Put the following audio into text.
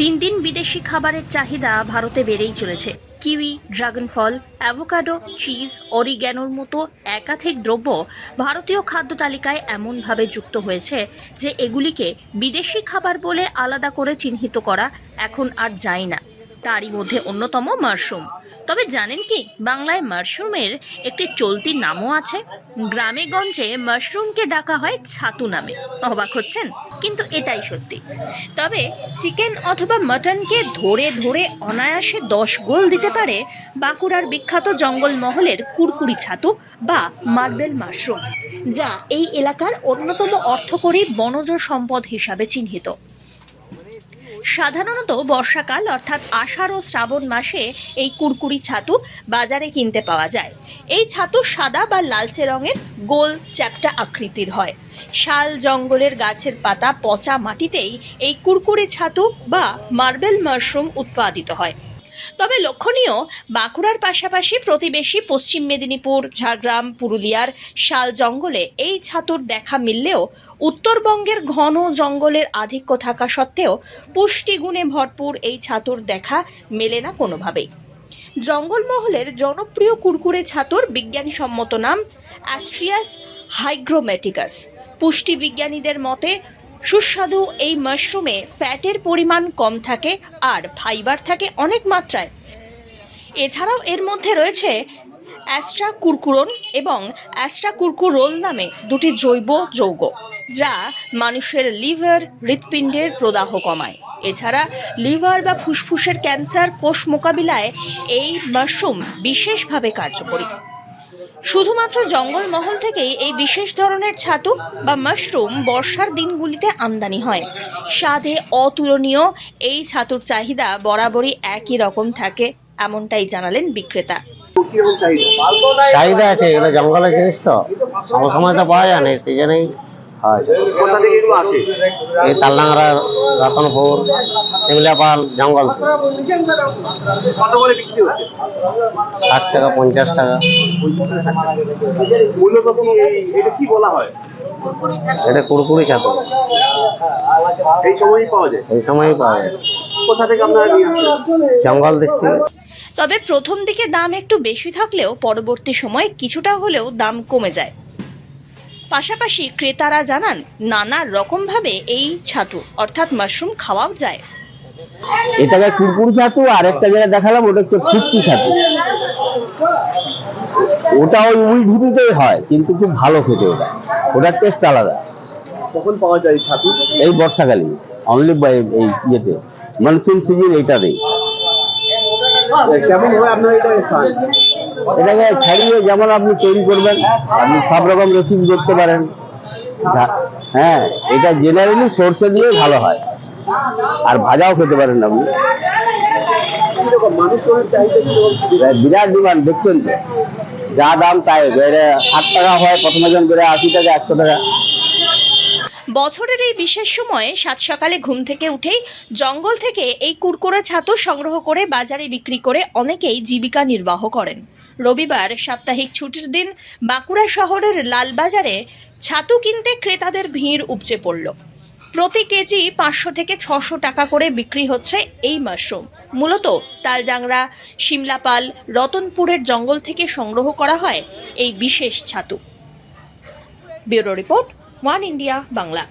দিন দিন বিদেশি খাবারের চাহিদা ভারতে বেড়েই চলেছে। কিউই ড্রাগন ফল অ্যাভোকাডো, চিজ, অরিগ্যানোর মতো একাধিক দ্রব্য ভারতীয় খাদ্য তালিকায় এমনভাবে যুক্ত হয়েছে যে এগুলিকে বিদেশি খাবার বলে আলাদা করে চিহ্নিত করা এখন আর যায় না। তারই মধ্যে অন্যতম মাশরুম। তবে জানেন কি, বাংলায় মাশরুমের একটি চলতি নামও আছে। গ্রামে গঞ্জে মাশরুমকে ডাকা হয় ছাতু নামে। অবাক হচ্ছেন? কিন্তু এটাই সত্যি। তবে চিকেন অথবা মাটনকে ধরে ধরে অনায়াসে দশ গোল দিতে পারে বাঁকুড়ার বিখ্যাত জঙ্গলমহলের কুরকুরি ছাতু বা মার্বেল মাশরুম, যা এই এলাকার অন্যতম অর্থকরী বনজ সম্পদ হিসাবে চিহ্নিত। সাধারণত বর্ষাকাল অর্থাৎ আষাঢ় ও শ্রাবণ মাসে এই কুরকুরি ছাতু বাজারে কিনতে পাওয়া যায়। এই ছাতু সাদা বা লালচে রঙের গোল চ্যাপ্টা আকৃতির হয়। শাল জঙ্গলের গাছের পাতা পচা মাটিতেই এই কুরকুরে ছাতু বা মার্বেল মাশরুম উৎপাদিত হয়। তবে লক্ষণীয়, বাঁকুড়ার পাশাপাশি প্রতিবেশী পশ্চিম মেদিনীপুর, ঝাড়গ্রাম, পুরুলিয়ার শাল জঙ্গলে এই ছাতুর দেখা মিললেও উত্তরবঙ্গের ঘন জঙ্গলের আধিক্য থাকা সত্ত্বেও পুষ্টিগুণে ভরপুর এই ছাতুর দেখা মেলে না কোনোভাবেই। জঙ্গলমহলের জনপ্রিয় কুরকুরে ছাতুর বিজ্ঞানসম্মত নাম অ্যাস্ট্রিয়াস হাইগ্রোমেটিকাস। পুষ্টিবিজ্ঞানীদের মতে, সুস্বাদু এই মাশরুমে ফ্যাটের পরিমাণ কম থাকে আর ফাইবার থাকে অনেক মাত্রায়। এছাড়াও এর মধ্যে রয়েছে অ্যাস্ট্রা কুরকুরন এবং অ্যাস্ট্রা কুরকুরোল নামে দুটি জৈব যৌগ, যা মানুষের লিভার হৃৎপিণ্ডের প্রদাহ কমায়। এছাড়া লিভার বা ফুসফুসের ক্যান্সার কোষ মোকাবিলায় এই মাশরুম বিশেষভাবে কার্যকরী। শুধুমাত্র জঙ্গলমহল থেকেই এই বিশেষ ধরনের ছাতু বা মাশরুম বর্ষার দিনগুলিতে আমদানি হয়। স্বাদে অতুলনীয় এই ছাতুর চাহিদা বরাবরই একই রকম থাকে এমনটাই জানালেন বিক্রেতা। চাহিদা আছে এগুলো জঙ্গলের জিনিস তো। সব সময় তো পাওয়া যায় না সিজনেই হয়। এই তালডাংরা রতনপুর। জঙ্গল। কত করে বিক্রি হচ্ছে? ষাট টাকা পঞ্চাশ টাকা। কি এটা বলা হয়? এটা কুড়কুড়ি ছাতু। এই সময়ই পাওয়া যায়? এই সময়ই পাওয়া যায়। কোথা থেকে আপনারা জঙ্গল দিক তবে প্রথম দিকে দাম একটু বেশি থাকলেও পরবর্তী সময়ে কিছুটা হলেও দাম কমে যায়। পাশাপাশি ক্রেতারা জানান নানা রকমভাবে এই ছাতু অর্থাৎ মাশরুম খাওয়াও যায়। এটাকে কুড়কুড়ি ছাতু আর একটা যেটা দেখালাম ওটা হচ্ছে ফুটকি ছাতু। ওটা ওই উই ঢিপিতেই হয় কিন্তু খুব ভালো খেতে ওটা। ওটার টেস্ট আলাদা। কখন পাওয়া যায় ছাতু? এই বর্ষাকালে অনলি এই ইয়েতে। মনসুন সিজন এইটাতেই। কেমন হয় আপনারা এটা খান এটাকে ছাড়িয়ে যেমন আপনি তৈরি করবেন আপনি সব রকম রেসিপি করতে পারেন। হ্যাঁ এটা জেনারেলি সর্ষে দিয়ে ভালো হয়। আর ভাজাও খেতে পারেন আপনি। বিরাট ডিমান্ড, দেখছেন তো? যা দাম তাই বেড়ে ষাট টাকা হয়, প্রথমে জন বেড়ে আশি টাকা, একশো টাকা। বছরের এই বিশেষ সময়ে সাত সকালে ঘুম থেকে উঠেই জঙ্গল থেকে এই কুরকুরে ছাতু সংগ্রহ করে বাজারে বিক্রি করে অনেকেই জীবিকা নির্বাহ করেন। রবিবার সাপ্তাহিক ছুটির দিন বাঁকুড়া শহরের লালবাজারে ছাতু কিনতে ক্রেতাদের ভিড় উপচে পড়ল। প্রতি কেজি পাঁচশো থেকে ছশো টাকা করে বিক্রি হচ্ছে এই মাশরুম। মূলত তালডাংরা, শিমলাপাল, রতনপুরের জঙ্গল থেকে সংগ্রহ করা হয় এই বিশেষ ছাতু। Bureau report, one India Bangla.